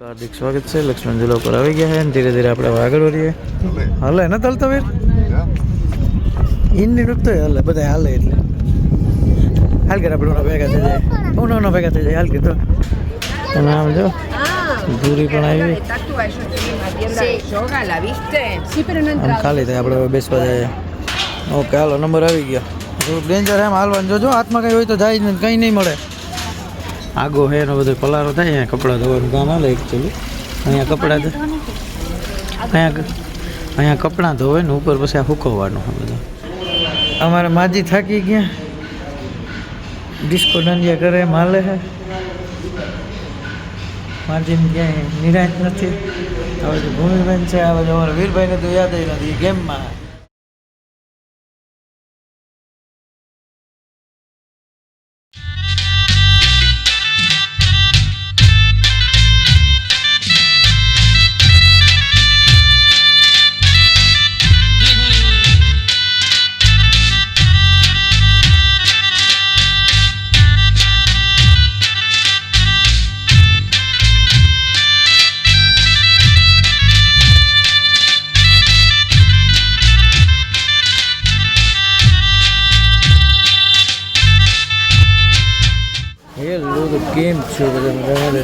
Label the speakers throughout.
Speaker 1: હાર્દિક સ્વાગત છે લક્ષ્મણ ઝુલા ઉપર આવી ગયા છે અને ધીરે ધીરે આપણે હવે આગળ વધીએ હાલે ને ચાલતો વીર ઇન્ડી નૃત્ય હાલે બધા હાલે એટલે હાલ કે આપણે ઓના ભેગા થઈ જાય ઓનો ઓનો ભેગા થઈ જાય હાલ કીધું અને આમ જો દૂરી પણ આવી
Speaker 2: tatuaje yo tenía una tienda de yoga, ¿la viste? Sí, pero no
Speaker 1: આમ ખાલી થાય આપણે હવે બેસવા જઈએ ઓકે હાલો નંબર આવી ગયો થોડુંક ડેન્જર એમ હાલવાનું જોજો હાથમાં કંઈ હોય તો જાય જ નહીં કંઈ નહીં મળે આગો હે એનો બધો પલારો થાય, અહીંયા કપડાં ધોવાનું કામ હાલે એકચ્યુઅલી અહીંયા કપડાં અહીંયા અહીંયા કપડાં ધોવે ને ઉપર પછી આ સૂકવવાનું આ બધું. અમારા માજી થાકી ગયા. ડિસ્કો દાંડિયા કરે માલે હે માજીને ક્યાંય નિરાશ નથી. હવે ભૂમિબેન છે હવે અમારા વીરભાઈને તો યાદ નથી ગેમમાં.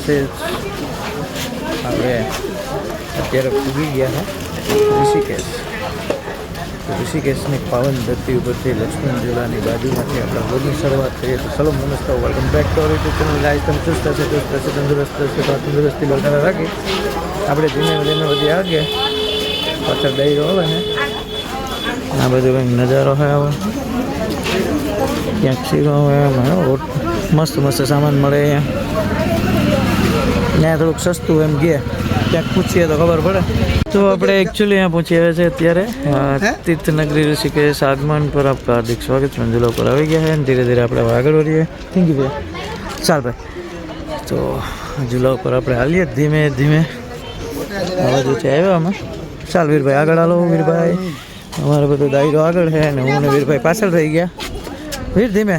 Speaker 1: મજામાં રહેશે આપણે અત્યારે પૂગી ગયા છે ઋષિકેશ તો ઋષિકેશની પાવન ધરતી ઉપરથી લક્ષ્મણ ઝુલાની બાજુમાંથી આપણે રોજની શરૂઆત કરીએ તો સલો નમસ્કાર welcome back to our YouTube channel guys તમે ચુસ્ત હશે ચુસ્ત હશે તંદુરસ્ત હશે તો આ તંદુરસ્તી બરકરાર રાખી આપણે ધીમે ધીમે બધી આગળ પાછળ ડાયરો આવે ને આ બધું કંઈક નજારો હોય હવે ક્યાંક શીરો હોય એમ હે, ઓટ- મસ્ત મસ્ત સામાન મળે અહીંયા ત્યાં થોડુંક સસ્તું એમ કે. ક્યાંક પૂછીએ તો ખબર પડે. તો આપણે એકચ્યુઅલી અહીંયા પહોંચી આવ્યા છે અત્યારે. તીર્થનગરી ઋષિકેશ આગમન પર આપકા હાર્દિક સ્વાગત. મંજુલો ઉપર આવી ગયા છે અને ધીરે ધીરે આપણે આગળ વધીએ. થેન્ક યુ ભાઈ. ચાલ ભાઈ. તો જુલા ઉપર આપણે હાલીએ ધીમે ધીમે. આ જો છે આવ્યા અમે. ચાલ વીરભાઈ આગળ હાલો વીરભાઈ. અમારો બધો દાયરો આગળ છે અને હું ને વીરભાઈ પાછળ રહી ગયા. વીર ધીમે.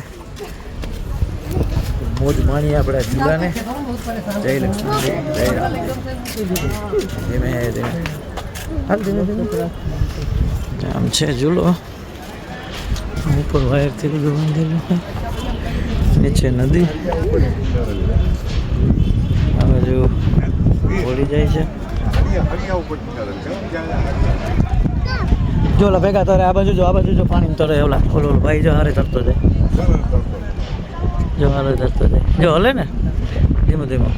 Speaker 1: મોજ માણીએ આપણે ઝૂલાને જય લક્ષ્મણજી જય રામજી ધીમે ધીમે હાલ ધીમે ધીમે આમ છે ઝૂલો. ઉપર વાયરથી બધું બાંધેલું નીચે નદી. આ બાજુ ઓળી જાય છે. જો ભેગા તરે આ બાજુ જો, આ બાજુ જો પાણી ઓલા. ઓલો ઓલો, ભાઈ જો હારે તરતો જાય. જો હારે તરતો જાય. જો હલે ને? ધીમો ધીમો.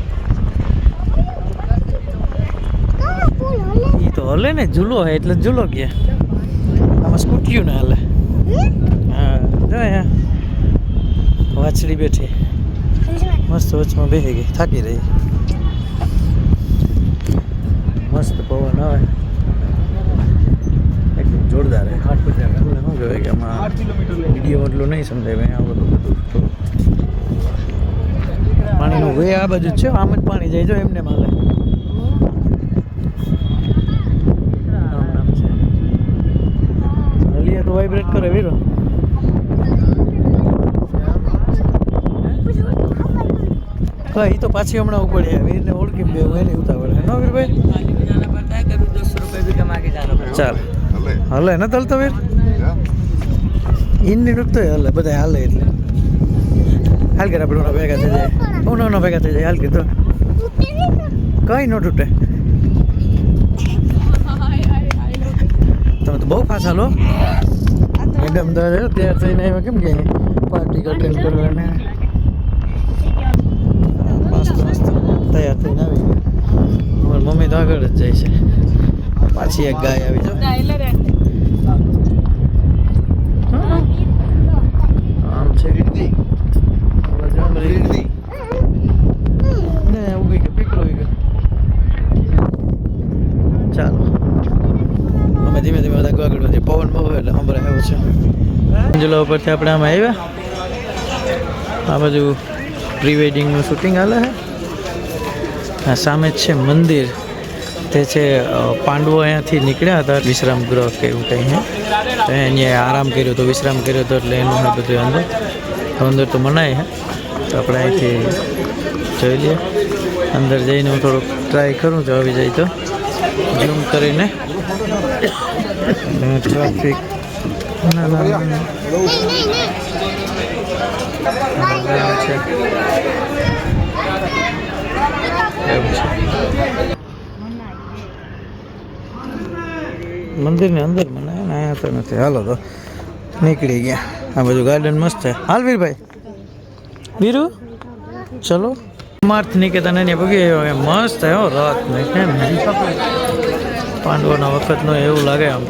Speaker 1: એ તો હલે ને ઝૂલો હે એટલે ઝૂલો કે. આમાં સ્કૂટીયું ને હલે. હા જો વાછડી બેઠી. મસ્ત વચમાં બેસી ગઈ થાકી રહી. મસ્ત પવન આવે. એકદમ જોરદાર હે. શું કહેવાય કે આમાં વીડિયો એટલું નહીં સમજાય આ બધું બધું થોડું પાણીનું વે આ બાજુ છે, આમ જ પાણી જાય. જો એમને માલે. હલીએ તો વાઇબ્રેટ કરે વીરો. હા એ તો પાછી હમણાં ઉપડી વીરને ઓળખી બે એની ઉતાવળ હે નો વીરભાઈ? ચાલ. હલે ને ચાલતો વીર? ઇન્ડી તો હલે. બધા હાલે એટલે. હાલ કે આપણે ભેગા થઈ જાય. ઓનો ઓનો ભેગા થઈ જાય. હાલ કીધું કઈ ન તૂટે? તમે તો બહુ ફાસ હાલો મેડમ તો તૈયાર થઈને આવ્યા કેમ કે પાર્ટી અટેન્ડ કરવાને. તૈયાર થઈને આવી મમ્મી તો આગળ જ જાય છે. પાછી એક ગાય આવી, જો આમ છે ઓલા જમરી. ને ઊભી ગઈ પીકળો ઉઈ ગયો ચાલો અમે ધીમે ધીમે બધા આગળ વધીએ પવન બહુ એટલે સંભળાય એવું છે મંજુલા ઉપરથી આપણે આમ આવ્યા. આ બાજુ પ્રી વેડિંગનું શૂટિંગ હાલે છે. આ સામે જ છે મંદિર. તે છે પાંડવો અહીંયાથી નીકળ્યા હતા વિશ્રામ ગૃહ કંઈ હે. તો અહીંયા આરામ કર્યો હતો, વિશ્રામ કર્યો હતો એટલે એનું છે બધું અંદર. અંદર તો મનાય છે તો આપણે અહીંથી જોઈ લઈએ. અંદર જઈને હું થોડુંક ટ્રાય કરું જો આવી જાય તો. ઝૂમ કરીને. ટ્રાફિક મંદિરની અંદર મને અહીંયા તો નથી. હાલો તો નીકળી ગયા. આ બધું ગાર્ડન મસ્ત છે. હાલ વીરભાઈ. વીરુ? ચલો. માર્થ નિકેતન એની ભગી મસ્ત હે રાત ને કેમ? પાંડવોના વખતનો એવું લાગે આમ.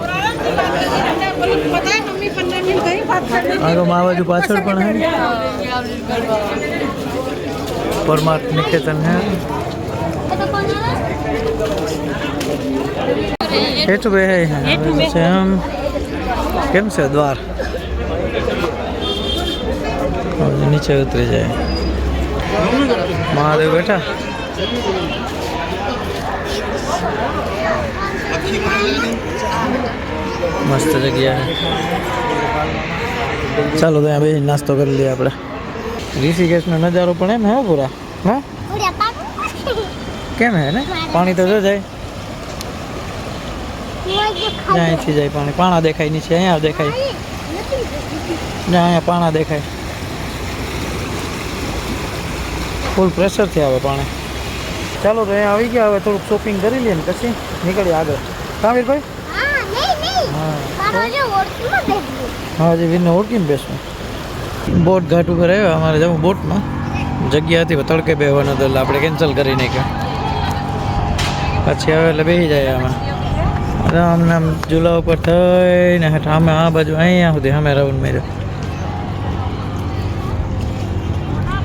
Speaker 1: આગળ આ બાજુ પાછળ પણ હે પરમાર્થ નિકેતન હે હેઠું બે હે છે આમ કેમ છે દ્વાર હવે નીચે ઉતરી જાય મહાદેવ બેઠા મસ્ત જગ્યા છે. ચાલો તો અહીંયા બે નાસ્તો કરી લઈએ આપણે. ઋષિકેશનો નજારો પણ એમ હે પૂરા? હા? કેમ હે ને? પાણી તો જો જાય. જ્યાં અહીંથી જાય પાણી. પાણા દેખાય નીચે અહીંયા દેખાય. જ્યાં અહીંયા પાણા દેખાય. ફૂલ પ્રેશરથી આવે પાણી. ચાલો તો અહીંયા આવી ગયા હવે થોડુંક શોપિંગ કરી લઈએ ને પછી નીકળીએ આગળ. કાવીરભાઈ? હા હજી વીરને ઓળખીને બેસવું. બોટ ઘાટ ઉપર આવ્યા અમારે જવું બોટમાં. જગ્યા હતી તડકે બેહવાનો તો એટલે આપણે કેન્સલ કરી નાખ્યો. પછી હવે એટલે બેસી જાય અમે આમ નામ ઝૂલા ઉપર થઈને અમે આ બાજુ અહીંયા સુધી અમે રાઉન્ડ માર્યો.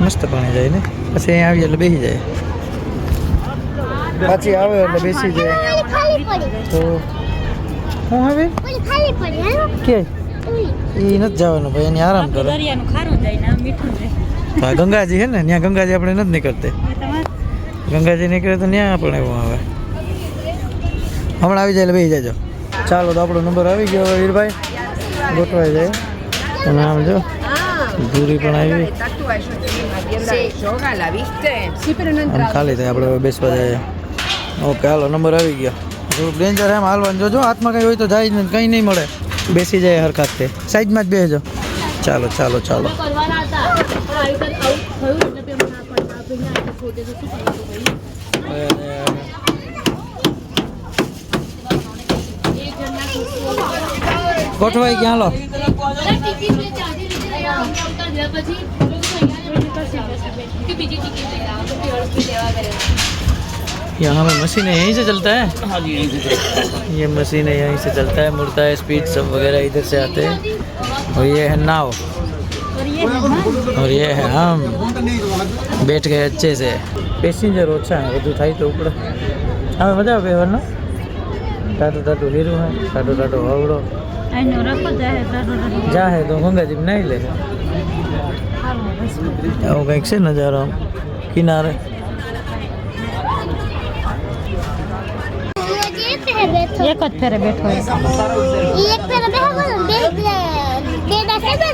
Speaker 1: મસ્ત પાણી જાય ને? પછી અહીંયા આવીએ એટલે બેસી જાય. પાછી આવે એટલે બેસી જાય. તો હું હવે? કે? એ નથી જવાનું ભાઈ એની આરામ કરો.
Speaker 3: દરિયાનું ખારું જાય ને મીઠું જાય
Speaker 1: હા ગંગાજી છે ને ત્યાં ગંગાજી આપણે નથી નીકળતી. ગંગાજી નીકળે તો ત્યાં પણ એવું આવે. હમણાં આવી જાય એટલે બે જાજો. ચાલો તો આપણો નંબર આવી ગયો વીરભાઈ. ગોઠવાઈ જાય. અને આમ જો ધૂરી પણ આવી. ખાલી થાય આપણે હવે બેસવા જઈએ. ઓકે હાલો નંબર આવી ગયો. થોડુંક ડેન્જર એમ હાલવાનું. જોજો હાથમાં કંઈ હોય તો જાય ને કંઈ નહીં મળે. બેસી જાય હરખાતે સાઈડમાં જ બેસજો. ચાલો ચાલો ચાલો.
Speaker 3: કરવાના હતા પણ આવી રીતે આવું થયું એટલે પેલું ના પણ આ ભાઈને આટલું ખોટે તો શું કરવું ભાઈ? એક જણના ખુશી
Speaker 1: ગોઠવાઈ ગયા હાલો
Speaker 3: ટિકિટ મેં ચાર્જી લીધી આવતા ગયા પછી કે બીજી ટિકિટ લઈ આવો તો અડધી લેવા કરે
Speaker 1: यहाँ हमें मशीन यहीं से चलता है हाँ जी यहीं से ये मशीन यहीं से चलता है मुड़ता है स्पीड सब वगैरह इधर से आते हैं और ये है नाव और ये है हम बैठ गए अच्छे से પેસેન્જર ઓછા હે બધું થાય તો ઉપડે હવે મજા આવે બેહવાનો ટાટું ટાટું હીરું હે ટાટું ટાટું હવડો
Speaker 3: આનો રખો જાય
Speaker 1: જા હે તો ગંગાજી નાઈ લે આવું કંઈક છે નજારો આમ કિનારે
Speaker 3: એક જ ફેરે બેઠો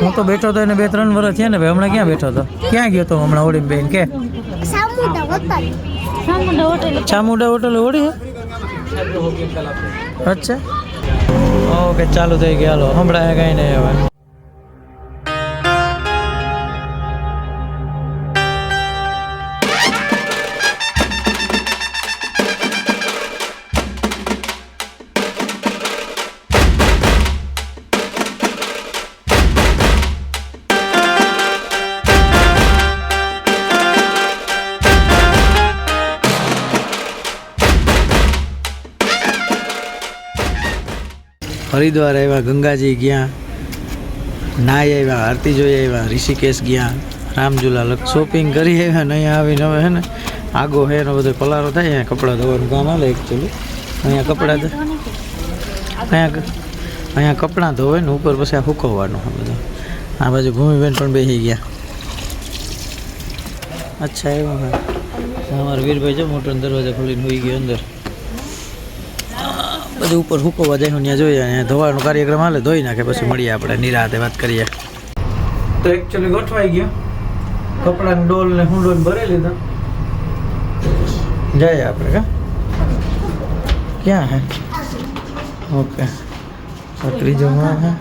Speaker 1: હું તો બેઠો તો એને બે ત્રણ વર્ષ થયા ને ભાઈ હમણાં ક્યાં બેઠો હતો? ક્યાં ગયો તો હમણાં ઓળી બેન કે? ચામુંડા હોટલ. ઓળી અચ્છા. ઓકે ચાલુ થઈ ગયા હાલો હમણાં કાંઈ નહીં હવે હરિદ્વાર આવ્યા, ગંગાજી ગયા નાય આવ્યા, આરતી જોઈ આવ્યા, ઋષિકેશ ગયા, રામઝુલા શોપિંગ કરી આવ્યા નહીં આવીને હવે હે ને આગો હે ને બધો પલારો થાય, અહીંયા કપડાં ધોવાનું કામ હાલે એકચ્યુઅલી અહીંયા કપડાં અહીંયા અહીંયા કપડાં ધોવે ને ઉપર પછી આ સૂકવવાનું બધું. આ બાજુ ભૂમિબેન પણ બેસી ગયા. અચ્છા એવું હા, અમારા વીરભાઈ જો મોટો દરવાજા ખોલીને હોઈ ગયો અંદર. બધું ઉપર હુકવવા જાય ત્યાં જોઈએ. અને ધોવાનો કાર્યક્રમ હાલે ધોઈ નાખે પછી મળીએ આપણે નિરાતે વાત કરીએ. તો એકચ્યુઅલી ગોઠવાઈ ગયો. કપડાને ડોલ ને હુંડો ભરી લીધો. જાય આપણે કા? ક્યાં હે? ઓકે. આ ત્રીજો માળ હે.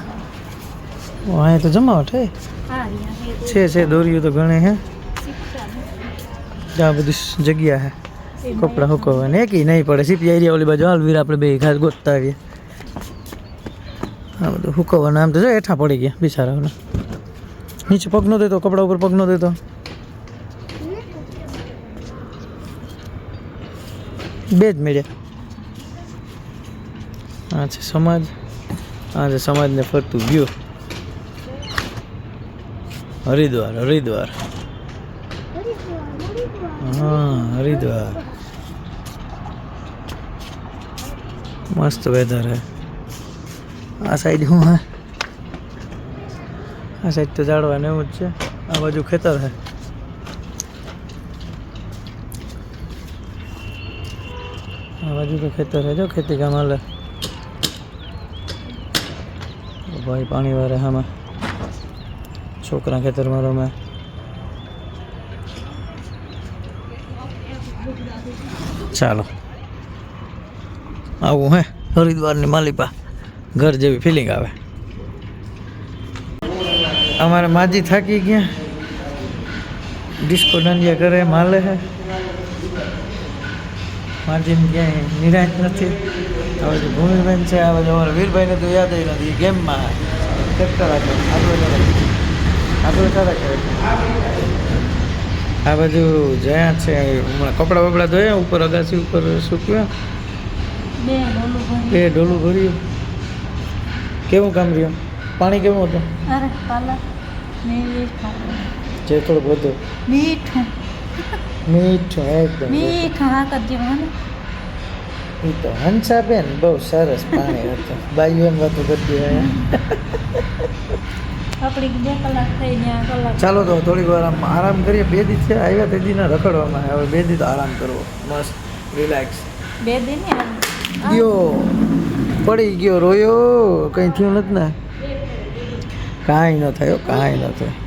Speaker 1: ઓ અહીંયા તો જમાવટ હે?
Speaker 3: હા અહીંયા હે.
Speaker 1: છે છે દોરીઓ તો ઘણી હે. આ બધી જગ્યા હે. કપડાં સુકવવા ને એકી નહીં પડે સીપી એરિયા ઓલી બાજુ હાલ વીર આપણે બે ખાસ ગોતતા આવીએ આ બધું સુકવવાના આમ તો જો હેઠા પડી ગયા બિચારાઓને નીચે પગ નો દેતો કપડા ઉપર પગ નો દેતો બે જ મળ્યા આ છે સમાજ આ છે સમાજને ફરતું વ્યૂ હરિદ્વાર હરિદ્વાર હા હરિદ્વાર મસ્ત વેધર હે. આ સાઈડ શું હે? આ સાઈડ તો ઝાડવા ને એવું જ છે. આ બાજુ ખેતર હે. આ બાજુ તો ખેતર હે જો ખેતી કામ હાલે. ભાઈ, પાણી વારે આમાં છોકરા ખેતરમાં રમે. ચાલો. આવું હે, હરિદ્વારની માલિપા, ઘર જેવી ફિલિંગ આવે. અમારા માજી થાકી ગયા. ડિસ્કો દાંડિયા કરે માલે હે. માજીને ક્યાંય નિરાશ નથી. હવે જે ભૂમિબેન છે બાજુ અમારા વીરભાઈને તો યાદ નથી ગેમમાં ટ્રેક્ટર આપે. આગળ આગળ સારા કરે. આ બાજુ જયા છે, હમણાં કપડાં બપડા ધોયા, ઉપર અગાસી ઉપર સૂક્યા.
Speaker 3: બે
Speaker 1: ઢોલું ભર્યું. કેવું કામ રહ્યું? પાણી કેવું હતું? જે થોડુંક વધુ
Speaker 3: મીઠું.
Speaker 1: મીઠું એકદમ.
Speaker 3: મીઠું હા કરજે મને
Speaker 1: એ તો હંસાબેન બહુ સરસ પાણી હતું. બાયું એમ વાતો કરતી હોય.
Speaker 3: બે કલાક થઈ
Speaker 1: ચાલો તો થોડીક વાર આમ આરામ કરીએ. બે દી છે આવ્યા તે દીને રખડવામાં. હવે બે દી તો આરામ કરવો. મસ્ત રિલેક્સ.
Speaker 3: બે દી ને
Speaker 1: ગયો. પડી ગયો રોયો. કંઈ થયું નથી ને? કાંઈ ન થયો કાંઈ ન થયું.